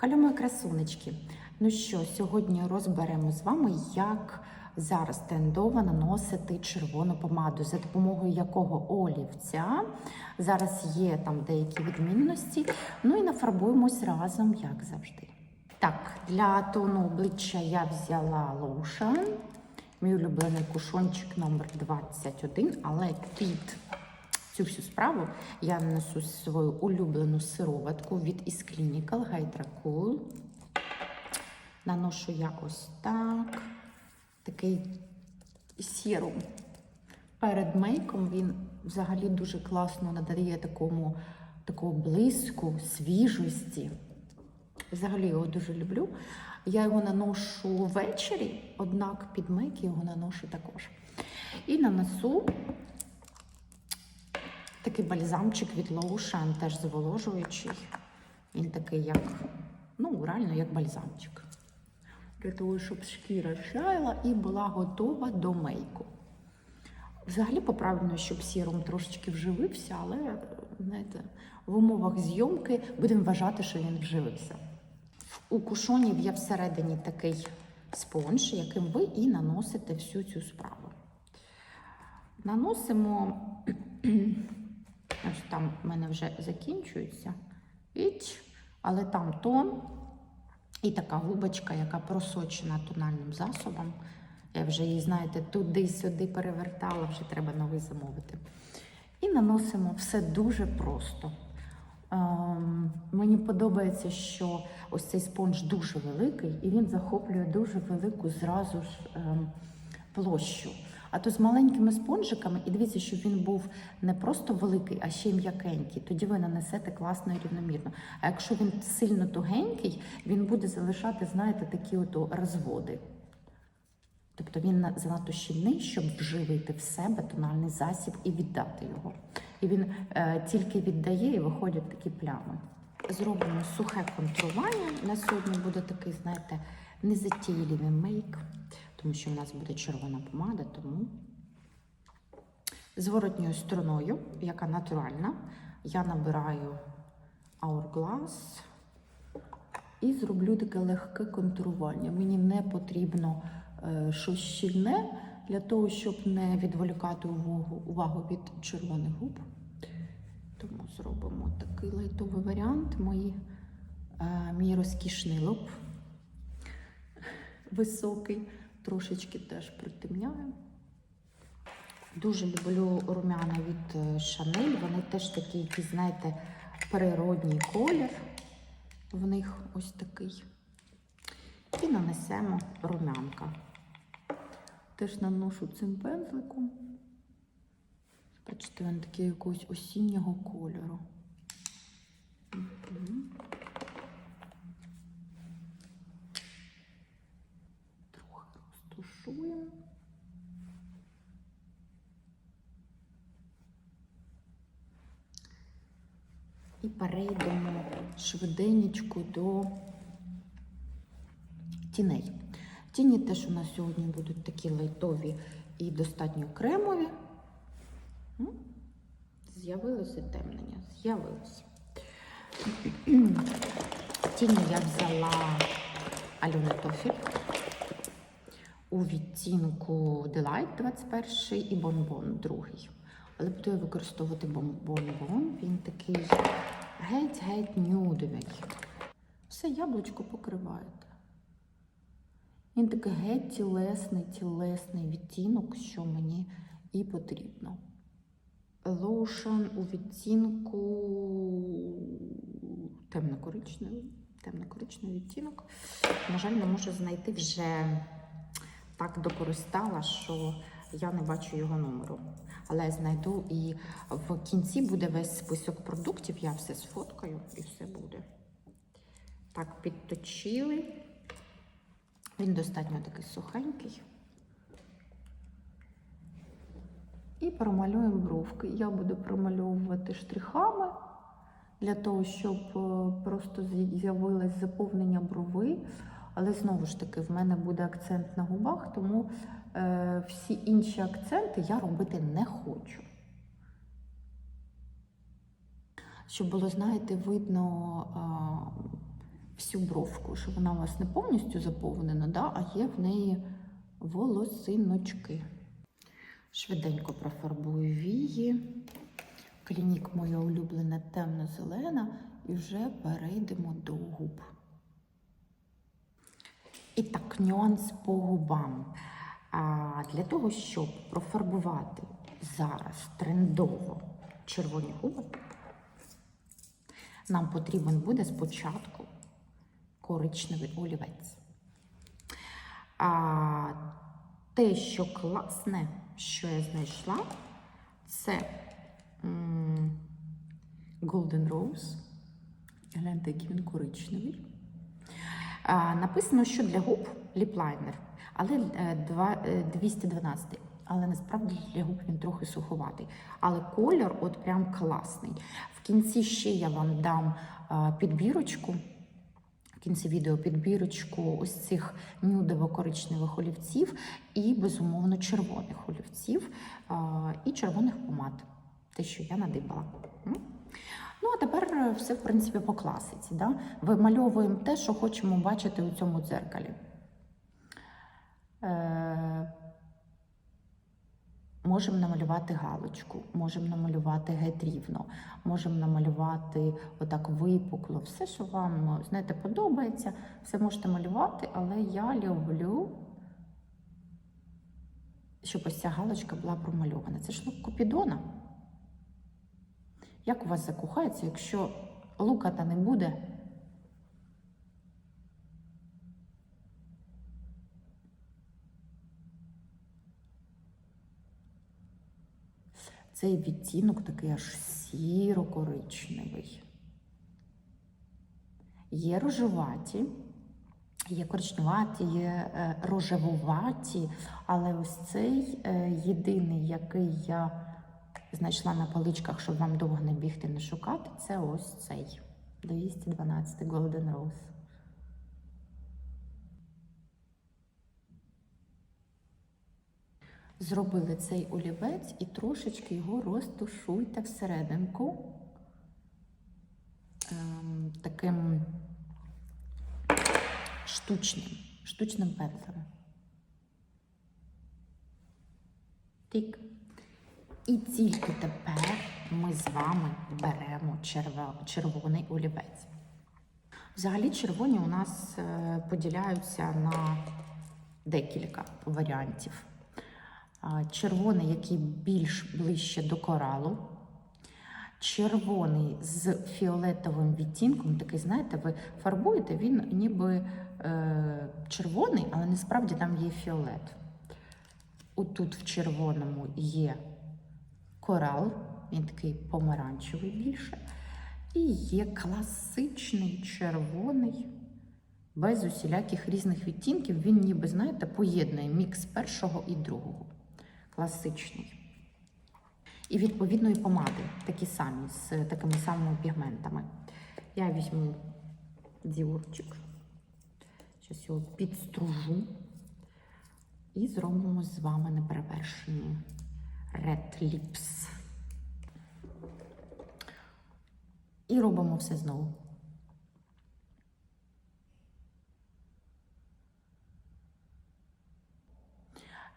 Халю мої красунечки. Ну що, сьогодні розберемо з вами, як зараз трендово наносити червону помаду, за допомогою якого олівця. Зараз є там деякі відмінності. Ну і нафарбуємось разом, як завжди. Так, для тону обличчя я взяла лоушен. Мій улюблений кушончик номер 21, але під цю всю справу я нанесу свою улюблену сироватку від Is Hydra Cool. Наношу я ось так. Такий сірум. Перед мейком він взагалі дуже класно надає такому, такого блиску, свіжості. Взагалі його дуже люблю. Я його наношу ввечері, однак під мейк його наношу також. І нанесу такий бальзамчик від Lotion, теж зволожуючий. Він такий, як, ну, реально, як бальзамчик. Для того, щоб шкіра сяяла і була готова до мейку. Взагалі, поправильно, щоб сіром трошечки вживився, але знаєте, в умовах зйомки будемо вважати, що він вживився. У кушонів є всередині такий спонж, яким ви і наносите всю цю справу. Наносимо, ось там в мене вже закінчується, але там тон і така губочка, яка просочена тональним засобом. Я вже її, знаєте, туди-сюди перевертала, вже треба новий замовити. І наносимо все дуже просто. Ем, мені подобається, що ось цей спонж дуже великий, і він захоплює дуже велику зразу ж ем, площу. А то з маленькими спонжиками, і дивіться, щоб він був не просто великий, а ще й м'якенький. Тоді ви нанесете класно і рівномірно. А якщо він сильно тугенький, він буде залишати, знаєте, такі ото розводи. Тобто він на- занадто щільний, щоб вживити в себе тональний засіб і віддати його. І він е, тільки віддає і виходять такі плями. Зробимо сухе контрування. На сьогодні буде такий, знаєте, незатійливий мейк, тому що в нас буде червона помада, тому зворотньою стороною, яка натуральна, я набираю Hourglass і зроблю таке легке контурування. Мені не потрібно е, щось щільне для того, щоб не відволікати увагу, увагу від червоних губ. Тому зробимо такий лайтовий варіант. Мої, е, мій розкішний лоб високий, трошечки теж притемняю. Дуже люблю румяна від е, Шанель. Вони теж такі, які, знаєте, природній колір. В них ось такий. І нанесемо румянка. Теж наношу цим пензликом. Бачите, він такий якогось осіннього кольору. Мгм. Трохи розтушуємо. І перейдемо швиденечко до тіней. Тіні теж у нас сьогодні будуть такі лайтові і достатньо кремові. З'явилося темнення, з'явилося. Тіні я взяла Альони Тофіль у відтінку Delight 21 і Bonbon 2. Але буду я використовувати бомбон. Він такий геть-геть нюдовий. Все яблучко покриваєте. Він такий геть тілесний, тілесний відтінок, що мені і потрібно. Лоушен у відтінку темно-коричневий. Темно-коричневий відтінок. На жаль, не можу знайти вже так докористала, що я не бачу його номеру. Але знайду і в кінці буде весь список продуктів. Я все сфоткаю і все буде. Так, підточили. Він достатньо такий сухенький. І промалюємо бровки. Я буду промальовувати штрихами для того, щоб е, просто з'явилось заповнення брови. Але знову ж таки, в мене буде акцент на губах, тому всі інші акценти я робити не хочу. Щоб було, знаєте, видно всю бровку, що вона у вас не повністю заповнена, да, а є в неї волосиночки. Швиденько профарбую вії. Клінік моя улюблена темно-зелена, і вже перейдемо до губ. І так, нюанс по губам. А для того, щоб профарбувати зараз трендово червоні губи, нам потрібен буде спочатку коричневий олівець. А те, що класне, що я знайшла, це Golden Rose. Гляньте, який він коричневий. А, написано, що для губ ліплайнер, але е, два- е, 212. Але насправді для він трохи суховатий. Але кольор от прям класний. В кінці ще я вам дам підбірочку. В кінці відео підбірочку ось цих нюдово-коричневих олівців і, безумовно, червоних олівців і червоних помад. Те, що я надибала. Ну, а тепер е, все, в принципі, по класиці. Да? Вимальовуємо те, що хочемо бачити у цьому дзеркалі. Е, Можемо намалювати галочку, можемо намалювати геть рівно, можемо намалювати отак випукло. Все, що вам, знаєте, подобається, все можете малювати, але я люблю, щоб ось ця галочка була промальована. Це ж лук Купідона. Як у вас закохається, якщо луката не буде? Цей відтінок такий аж сіро-коричневий. Є рожеваті, є коричневаті, є е, рожевуваті, але ось цей е, єдиний, який я знайшла на поличках, щоб вам довго не бігти, не шукати, це ось цей 212 Golden Rose. Зробили цей олівець і трошечки його розтушуйте всерединку ем, таким штучним, штучним пензлем. Тик. І тільки тепер ми з вами беремо червоний олівець. Взагалі, червоні у нас е, поділяються на декілька варіантів. Червоний, який більш ближче до коралу. Червоний з фіолетовим відтінком, такий, знаєте, ви фарбуєте, він ніби е, червоний, але насправді там є фіолет. Отут в червоному є корал, він такий помаранчевий більше. І є класичний червоний, без усіляких різних відтінків. Він ніби, знаєте, поєднує мікс першого і другого. Класичний. І відповідної помади, такі самі, з такими самими пігментами. Я візьму діорчик, зараз його підстружу. І зробимо з вами неперевершені Red Lips. І робимо все знову.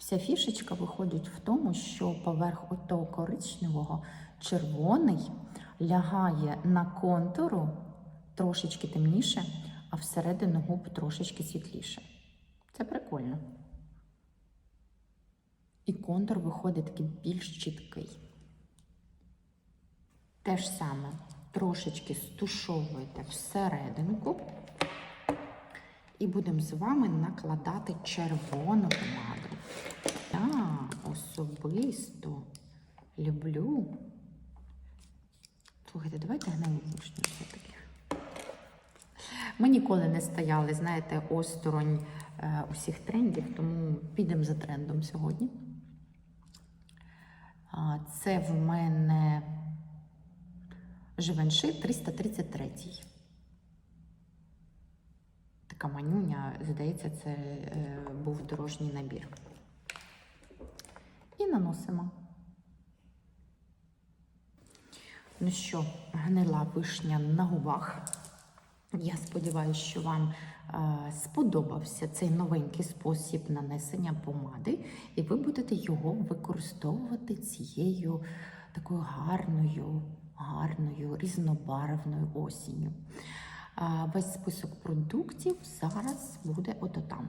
Вся фішечка виходить в тому, що поверх отого коричневого червоний лягає на контуру трошечки темніше, а всередину губ трошечки світліше. Це прикольно. І контур виходить такий більш чіткий. Те ж саме трошечки стушовуєте всерединку. І будемо з вами накладати червону помаду. Я особисто люблю. Слухайте, давайте вишню все-таки. Ми ніколи не стояли, знаєте, осторонь е, усіх трендів, тому підемо за трендом сьогодні. Це в мене Живенши 333. Така манюня, здається, це е, був дорожній набір. І наносимо. Ну що, гнила вишня на губах. Я сподіваюся, що вам е, сподобався цей новенький спосіб нанесення помади, і ви будете його використовувати цією такою гарною, гарною, різнобарвною осінню. Весь список продуктів зараз буде ото там.